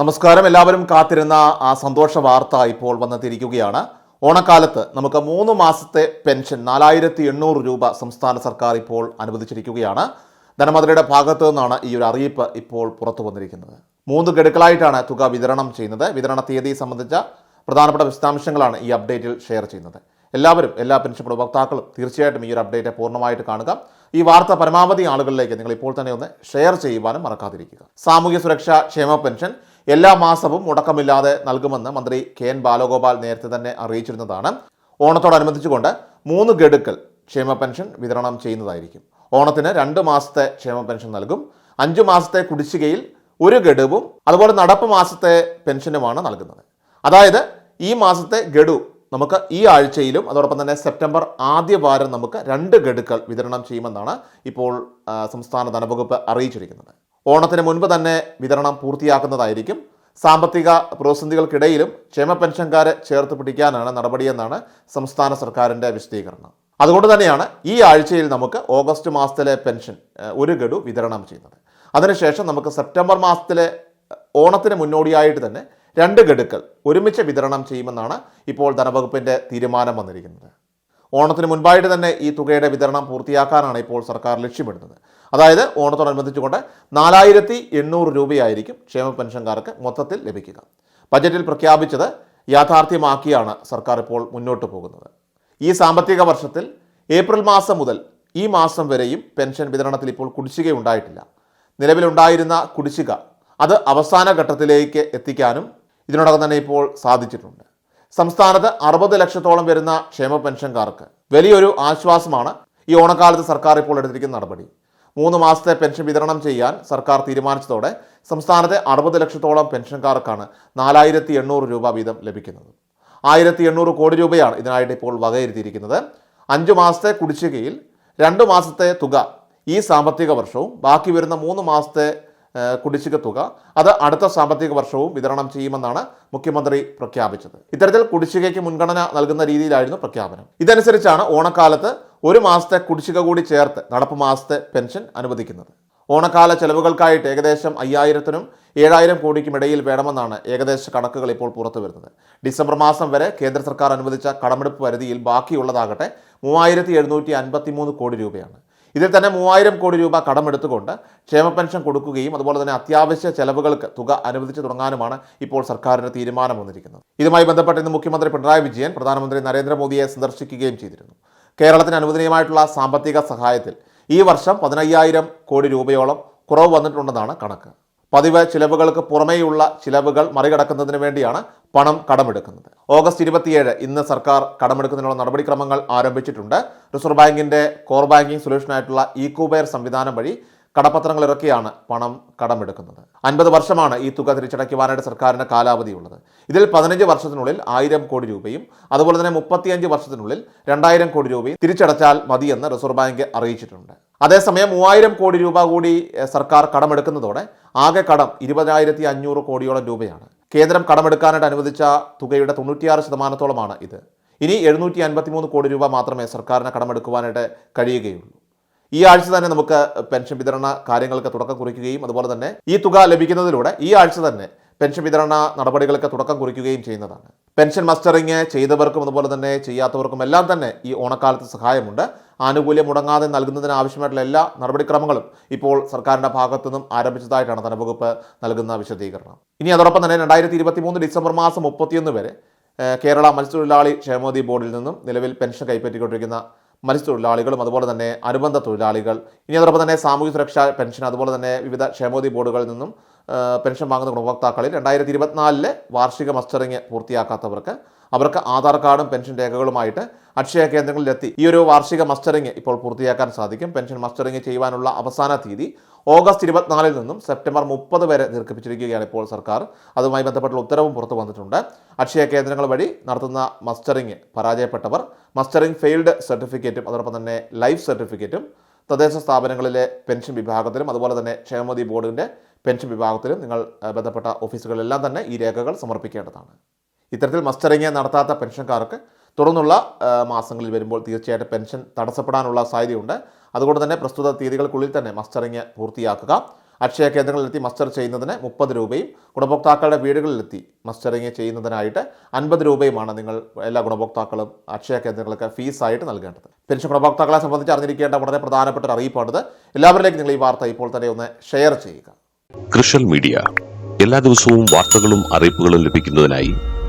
നമസ്കാരം. എല്ലാവരും കാത്തിരുന്ന ആ സന്തോഷ വാർത്ത ഇപ്പോൾ വന്നെത്തിയിരിക്കുകയാണ്. ഓണക്കാലത്ത് നമുക്ക് മൂന്ന് മാസത്തെ പെൻഷൻ നാലായിരത്തി എണ്ണൂറ് രൂപ സംസ്ഥാന സർക്കാർ ഇപ്പോൾ അനുവദിച്ചിരിക്കുകയാണ്. ധനമന്ത്രിയുടെ ഭാഗത്തു നിന്നാണ് ഈ ഒരു അറിയിപ്പ് ഇപ്പോൾ പുറത്തു വന്നിരിക്കുന്നത്. മൂന്ന് ഗഡുക്കളായിട്ടാണ് തുക വിതരണം ചെയ്യുന്നത്. വിതരണ തീയതി സംബന്ധിച്ച പ്രധാനപ്പെട്ട വിശദാംശങ്ങളാണ് ഈ അപ്ഡേറ്റിൽ ഷെയർ ചെയ്യുന്നത്. എല്ലാവരും എല്ലാ പെൻഷൻ ഉപഭോക്താക്കളും തീർച്ചയായിട്ടും ഈ ഒരു അപ്ഡേറ്റ് പൂർണമായിട്ട് കാണുക. ഈ വാർത്ത പരമാവധി ആളുകളിലേക്ക് നിങ്ങൾ ഇപ്പോൾ തന്നെ ഒന്ന് ഷെയർ ചെയ്യുവാനും മറക്കാതിരിക്കുക. സാമൂഹ്യ സുരക്ഷാ ക്ഷേമ പെൻഷൻ എല്ലാ മാസവും മുടക്കമില്ലാതെ നൽകുമെന്ന് മന്ത്രി കെ എൻ ബാലഗോപാൽ നേരത്തെ തന്നെ അറിയിച്ചിരുന്നതാണ്. ഓണത്തോടനുബന്ധിച്ചുകൊണ്ട് മൂന്ന് ഗഡുക്കൾ ക്ഷേമ പെൻഷൻ വിതരണം ചെയ്യുന്നതായിരിക്കും. ഓണത്തിന് രണ്ട് മാസത്തെ ക്ഷേമ പെൻഷൻ നൽകും. അഞ്ച് മാസത്തെ കുടിശ്ശികയിൽ ഒരു ഗഡുവും അതുപോലെ നടപ്പ് മാസത്തെ പെൻഷനുമാണ് നൽകുന്നത്. അതായത് ഈ മാസത്തെ ഗഡു നമുക്ക് ഈ ആഴ്ചയിലും അതോടൊപ്പം തന്നെ സെപ്റ്റംബർ ആദ്യ വാരം നമുക്ക് രണ്ട് ഗഡുക്കൾ വിതരണം ചെയ്യുമെന്നാണ് ഇപ്പോൾ സംസ്ഥാന ധനവകുപ്പ് അറിയിച്ചിരിക്കുന്നത്. ഓണത്തിന് മുൻപ് തന്നെ വിതരണം പൂർത്തിയാക്കുന്നതായിരിക്കും. സാമ്പത്തിക പ്രതിസന്ധികൾക്കിടയിലും ക്ഷേമ പെൻഷൻകാരെ ചേർത്ത് പിടിക്കാനാണ് നടപടിയെന്നാണ് സംസ്ഥാന സർക്കാരിന്റെ വിശദീകരണം. അതുകൊണ്ട് തന്നെയാണ് ഈ ആഴ്ചയിൽ നമുക്ക് ഓഗസ്റ്റ് മാസത്തിലെ പെൻഷൻ ഒരു ഗഡു വിതരണം ചെയ്യുന്നത്. അതിനുശേഷം നമുക്ക് സെപ്റ്റംബർ മാസത്തിലെ ഓണത്തിന് മുന്നോടിയായിട്ട് തന്നെ രണ്ട് ഗഡുക്കൾ ഒരുമിച്ച് വിതരണം ചെയ്യുമെന്നാണ് ഇപ്പോൾ ധനവകുപ്പിന്റെ തീരുമാനം വന്നിരിക്കുന്നത്. ഓണത്തിന് മുൻപായിട്ട് തന്നെ ഈ തുകയുടെ വിതരണം പൂർത്തിയാക്കാനാണ് ഇപ്പോൾ സർക്കാർ ലക്ഷ്യമിടുന്നത്. അതായത് ഓണത്തോടനുബന്ധിച്ചുകൊണ്ട് നാലായിരത്തി എണ്ണൂറ് രൂപയായിരിക്കും ക്ഷേമ പെൻഷൻകാർക്ക് മൊത്തത്തിൽ ലഭിക്കുക. ബജറ്റിൽ പ്രഖ്യാപിച്ചത് യാഥാർത്ഥ്യമാക്കിയാണ് സർക്കാർ ഇപ്പോൾ മുന്നോട്ട് പോകുന്നത്. ഈ സാമ്പത്തിക വർഷത്തിൽ ഏപ്രിൽ മാസം മുതൽ ഈ മാസം വരെയും പെൻഷൻ വിതരണത്തിൽ ഇപ്പോൾ കുടിശ്ശിക ഉണ്ടായിട്ടില്ല നിലവിലുണ്ടായിരുന്ന കുടിശ്ശിക അത് അവസാന ഘട്ടത്തിലേക്ക് എത്തിക്കാനും ഇതിനോടകം തന്നെ ഇപ്പോൾ സാധിച്ചിട്ടുണ്ട്. സംസ്ഥാനത്ത് അറുപത് ലക്ഷത്തോളം വരുന്ന ക്ഷേമ പെൻഷൻകാർക്ക് വലിയൊരു ആശ്വാസമാണ് ഈ ഓണക്കാലത്ത് സർക്കാർ ഇപ്പോൾ എടുത്തിരിക്കുന്ന നടപടി. മൂന്ന് മാസത്തെ പെൻഷൻ വിതരണം ചെയ്യാൻ സർക്കാർ തീരുമാനിച്ചതോടെ സംസ്ഥാനത്തെ അറുപത് ലക്ഷത്തോളം പെൻഷൻകാർക്കാണ് നാലായിരത്തി എണ്ണൂറ് രൂപ വീതം ലഭിക്കുന്നത്. ആയിരത്തി എണ്ണൂറ് കോടി രൂപയാണ് ഇതിനായിട്ട് ഇപ്പോൾ വകയിരുത്തിയിരിക്കുന്നത്. അഞ്ച് മാസത്തെ കുടിശ്ശികയിൽ രണ്ട് മാസത്തെ തുക ഈ സാമ്പത്തിക വർഷവും ബാക്കി വരുന്ന മൂന്ന് മാസത്തെ കുടിശ്ശിക തുക അത് അടുത്ത സാമ്പത്തിക വർഷവും വിതരണം ചെയ്യുമെന്നാണ് മുഖ്യമന്ത്രി പ്രഖ്യാപിച്ചത്. ഇത്തരത്തിൽ കുടിശ്ശികയ്ക്ക് മുൻഗണന നൽകുന്ന രീതിയിലായിരുന്നു പ്രഖ്യാപനം. ഇതനുസരിച്ചാണ് ഓണക്കാലത്ത് ഒരു മാസത്തെ കുടിശ്ശിക കൂടി ചേർത്ത് നടപ്പ് മാസത്തെ പെൻഷൻ അനുവദിക്കുന്നത്. ഓണക്കാല ചെലവുകൾക്കായിട്ട് ഏകദേശം അയ്യായിരത്തിനും ഏഴായിരം കോടിക്കും ഇടയിൽ വേണമെന്നാണ് ഏകദേശ കണക്കുകൾ ഇപ്പോൾ പുറത്തു വരുന്നത്. ഡിസംബർ മാസം വരെ കേന്ദ്ര സർക്കാർ അനുവദിച്ച കടമെടുപ്പ് പരിധിയിൽ ബാക്കിയുള്ളതാകട്ടെ മൂവായിരത്തി എഴുന്നൂറ്റി അൻപത്തി മൂന്ന് കോടി രൂപയാണ്. ഇതിൽ തന്നെ മൂവായിരം കോടി രൂപ കടമെടുത്തുകൊണ്ട് ക്ഷേമ പെൻഷൻ കൊടുക്കുകയും അതുപോലെ തന്നെ അത്യാവശ്യ ചെലവുകൾക്ക് തുക അനുവദിച്ചു തുടങ്ങാനുമാണ് ഇപ്പോൾ സർക്കാരിന്റെ തീരുമാനം വന്നിരിക്കുന്നത്. ഇതുമായി ബന്ധപ്പെട്ട് ഇന്ന് മുഖ്യമന്ത്രി പിണറായി വിജയൻ പ്രധാനമന്ത്രി നരേന്ദ്രമോദിയെ സന്ദർശിക്കുകയും ചെയ്തിരുന്നു. കേരളത്തിന് അനുവദനീയമായിട്ടുള്ള സാമ്പത്തിക സഹായത്തിൽ ഈ വർഷം പതിനയ്യായിരം കോടി രൂപയോളം കുറവ് വന്നിട്ടുണ്ടെന്നാണ് കണക്ക്. പതിവ് ചിലവുകൾക്ക് പുറമേയുള്ള ചിലവുകൾ മറികടക്കുന്നതിന് വേണ്ടിയാണ് പണം കടമെടുക്കുന്നത്. ഓഗസ്റ്റ് ഇരുപത്തിയേഴ് ഇന്ന് സർക്കാർ കടമെടുക്കുന്നതിനുള്ള നടപടിക്രമങ്ങൾ ആരംഭിച്ചിട്ടുണ്ട്. റിസർവ് ബാങ്കിന്റെ കോർ ബാങ്കിംഗ് സൊല്യൂഷനായിട്ടുള്ള ഇക്കോബെയർ സംവിധാനം വഴി കടപ്പത്രങ്ങൾ ഇറക്കിയാണ് പണം കടമെടുക്കുന്നത്. അൻപത് വർഷമാണ് ഈ തുക തിരിച്ചടയ്ക്കുവാനായിട്ട് സർക്കാരിന് കാലാവധിയുള്ളത്. ഇതിൽ പതിനഞ്ച് വർഷത്തിനുള്ളിൽ ആയിരം കോടി രൂപയും അതുപോലെ തന്നെ മുപ്പത്തിയഞ്ച് വർഷത്തിനുള്ളിൽ രണ്ടായിരം കോടി രൂപയും തിരിച്ചടച്ചാൽ മതിയെന്ന് റിസർവ് ബാങ്ക് അറിയിച്ചിട്ടുണ്ട്. അതേസമയം മൂവായിരം കോടി രൂപ കൂടി സർക്കാർ കടമെടുക്കുന്നതോടെ ആകെ കടം ഇരുപതിനായിരത്തി അഞ്ഞൂറ് കോടിയോളം രൂപയാണ്. കേന്ദ്രം കടമെടുക്കാനായിട്ട് അനുവദിച്ച തുകയുടെ തൊണ്ണൂറ്റിയാറ് ശതമാനത്തോളമാണ് ഇത്. ഇനി എഴുന്നൂറ്റി അൻപത്തിമൂന്ന് കോടി രൂപ മാത്രമേ സർക്കാരിന് കടമെടുക്കുവാനായിട്ട് കഴിയുകയുള്ളൂ. ഈ ആഴ്ച തന്നെ നമുക്ക് പെൻഷൻ വിതരണ കാര്യങ്ങൾക്ക് തുടക്കം കുറിക്കുകയും അതുപോലെ തന്നെ ഈ തുക ലഭിക്കുന്നതിലൂടെ ഈ ആഴ്ച തന്നെ പെൻഷൻ വിതരണ നടപടികൾക്ക് തുടക്കം കുറിക്കുകയും ചെയ്യുന്നതാണ്. പെൻഷൻ മസ്റ്ററിങ് ചെയ്തവർക്കും അതുപോലെ തന്നെ ചെയ്യാത്തവർക്കും എല്ലാം തന്നെ ഈ ഓണക്കാലത്ത് സഹായമുണ്ട്. ആനുകൂല്യം മുടങ്ങാതെ നൽകുന്നതിന് ആവശ്യമായിട്ടുള്ള എല്ലാ നടപടിക്രമങ്ങളും ഇപ്പോൾ സർക്കാരിന്റെ ഭാഗത്തു നിന്നും ആരംഭിച്ചതായിട്ടാണ് ധനവകുപ്പ് നൽകുന്ന വിശദീകരണം. ഇനി അതോടൊപ്പം തന്നെ രണ്ടായിരത്തി ഇരുപത്തി മൂന്ന് ഡിസംബർ മാസം മുപ്പത്തിയൊന്ന് വരെ കേരള മത്സ്യത്തൊഴിലാളി ക്ഷേമോദി ബോർഡിൽ നിന്നും നിലവിൽ പെൻഷൻ കൈപ്പറ്റിക്കൊണ്ടിരിക്കുന്ന മത്സ്യത്തൊഴിലാളികളും അതുപോലെ തന്നെ അനുബന്ധ തൊഴിലാളികൾ ഇനി അതോടൊപ്പം തന്നെ സാമൂഹ്യ സുരക്ഷാ പെൻഷൻ അതുപോലെ തന്നെ വിവിധ ക്ഷേമോദി ബോർഡുകളിൽ നിന്നും പെൻഷൻ വാങ്ങുന്ന ഗുണഭോക്താക്കളിൽ രണ്ടായിരത്തി ഇരുപത്തിനാലിലെ വാർഷിക മസ്റ്ററിങ് പൂർത്തിയാക്കാത്തവർക്ക് അവർക്ക് ആധാർ കാർഡും പെൻഷൻ രേഖകളുമായിട്ട് അക്ഷയ കേന്ദ്രങ്ങളിലെത്തി. ഈ ഒരു വാർഷിക മസ്റ്ററിങ് ഇപ്പോൾ പൂർത്തിയാക്കാൻ സാധിക്കും. പെൻഷൻ മസ്റ്ററിങ് ചെയ്യുവാനുള്ള അവസാന തീയതി ഓഗസ്റ്റ് ഇരുപത്തിനാലിൽ നിന്നും സെപ്റ്റംബർ മുപ്പത് വരെ ദീർഘിപ്പിച്ചിരിക്കുകയാണ് ഇപ്പോൾ സർക്കാർ. അതുമായി ബന്ധപ്പെട്ടുള്ള ഉത്തരവും പുറത്തു വന്നിട്ടുണ്ട്. അക്ഷയ കേന്ദ്രങ്ങൾ വഴി നടത്തുന്ന മസ്റ്ററിങ് പരാജയപ്പെട്ടവർ മസ്റ്ററിങ് ഫെയിൽഡ് സർട്ടിഫിക്കറ്റും അതോടൊപ്പം തന്നെ ലൈഫ് സർട്ടിഫിക്കറ്റും തദ്ദേശ സ്ഥാപനങ്ങളിലെ പെൻഷൻ വിഭാഗത്തിലും അതുപോലെ തന്നെ ക്ഷേമനിധി ബോർഡിന്റെ പെൻഷൻ വിഭാഗത്തിലും നിങ്ങൾ ബന്ധപ്പെട്ട ഓഫീസുകളിലെല്ലാം തന്നെ ഈ രേഖകൾ സമർപ്പിക്കേണ്ടതാണ്. ഇത്തരത്തിൽ മസ്റ്ററിങ് നടത്താത്ത പെൻഷൻകാർക്ക് തുടർന്നുള്ള മാസങ്ങളിൽ വരുമ്പോൾ തീർച്ചയായിട്ടും പെൻഷൻ തടസ്സപ്പെടാനുള്ള സാധ്യതയുണ്ട്. അതുകൊണ്ട് തന്നെ പ്രസ്തുത തീയതികൾക്കുള്ളിൽ തന്നെ മസ്റ്ററിങ് പൂർത്തിയാക്കുക. അക്ഷയ കേന്ദ്രങ്ങളിലെത്തി മസ്റ്റർ ചെയ്യുന്നതിന് മുപ്പത് രൂപയും ഗുണഭോക്താക്കളുടെ വീടുകളിലെത്തി മസ്റ്ററിങ് ചെയ്യുന്നതിനായിട്ട് അൻപത് രൂപയുമാണ് നിങ്ങൾ എല്ലാ ഗുണഭോക്താക്കളും അക്ഷയ കേന്ദ്രങ്ങൾക്ക് ഫീസായിട്ട് നൽകേണ്ടത്. പെൻഷൻ ഗുണഭോക്താക്കളെ സംബന്ധിച്ച് അറിഞ്ഞിരിക്കേണ്ട വളരെ പ്രധാനപ്പെട്ട ഒരു അറിയിപ്പാണിത്. എല്ലാവരിലേക്കും നിങ്ങൾ ഈ വാർത്ത ഇപ്പോൾ തന്നെ ഒന്ന് ഷെയർ ചെയ്യുക. കൃഷൽ മീഡിയ. എല്ലാ ദിവസവും വാർത്തകളും അറിയിപ്പുകളും ലഭിക്കുന്നതിനായി